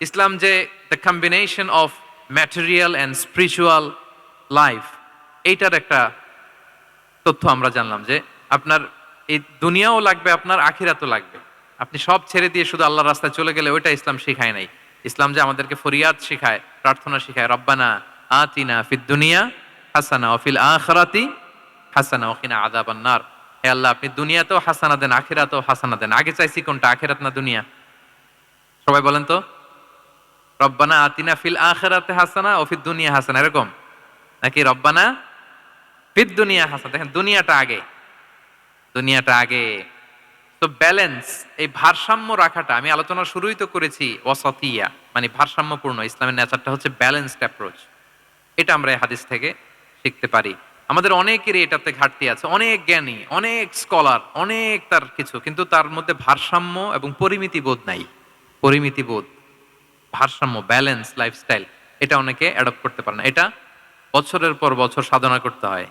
ইসলাম যে the combination of material and spiritual life এইটার একটা তথ্য আমরা জানলাম যে আপনার এই দুনিয়াও লাগবে, আপনার আখিরাতও লাগবে। আপনি সব ছেড়ে দিয়ে শুধু আল্লাহর রাস্তায় চলে গেলে ওইটা ইসলাম শেখায় নাই। ইসলাম যে আমাদেরকে ফরিয়াদ শেখায়, প্রার্থনা শেখায়, রব্বানা আতিনা ফিদ দুনিয়া হাসানা অফিল আখরাতি হাসানা ওখিনা আদাবান নার। হে আল্লাহ, আপনি দুনিয়াতেও হাসানা দেন, আখিরাতেও হাসানা দেন। আগে চাইছি কোনটা, আখিরাত না দুনিয়া? সবাই বলেন তো? রব্বানা আতিনা ফিল আখিরাতে হাসানা ও ফিদ দুনিয়া হাসানা, এরকম? নাকি রব্বানা ফিদ দুনিয়া হাসানা? দেখেন, দুনিয়াটা আগে। দুনিয়াটা আগে। তো ব্যালেন্স এই ভারসাম্য রাখাটা আমি আলোচনা শুরুই তো করেছি, ওয়াসাতিয়া মানে ভারসাম্যপূর্ণ, ইসলামের নেচারটা হচ্ছে ব্যালেন্সড অ্যাপ্রোচ এটা আমরা এই হাদিস থেকে শিখতে পারি। আমাদের অনেকেরই এটাতে ঘাটতি আছে। অনেক জ্ঞানী, অনেক স্কলার অনেক তার কিছু, কিন্তু তার মধ্যে ভারসাম্য এবং পরিমিতি বোধ নাই। পরিমিতি বোধ ভারসাম্য ব্যালেন্স লাইফস্টাইল এটা অনেকে অ্যাডপ্ট করতে পারে না। এটা বছরের পর বছর সাধনা করতে হয়।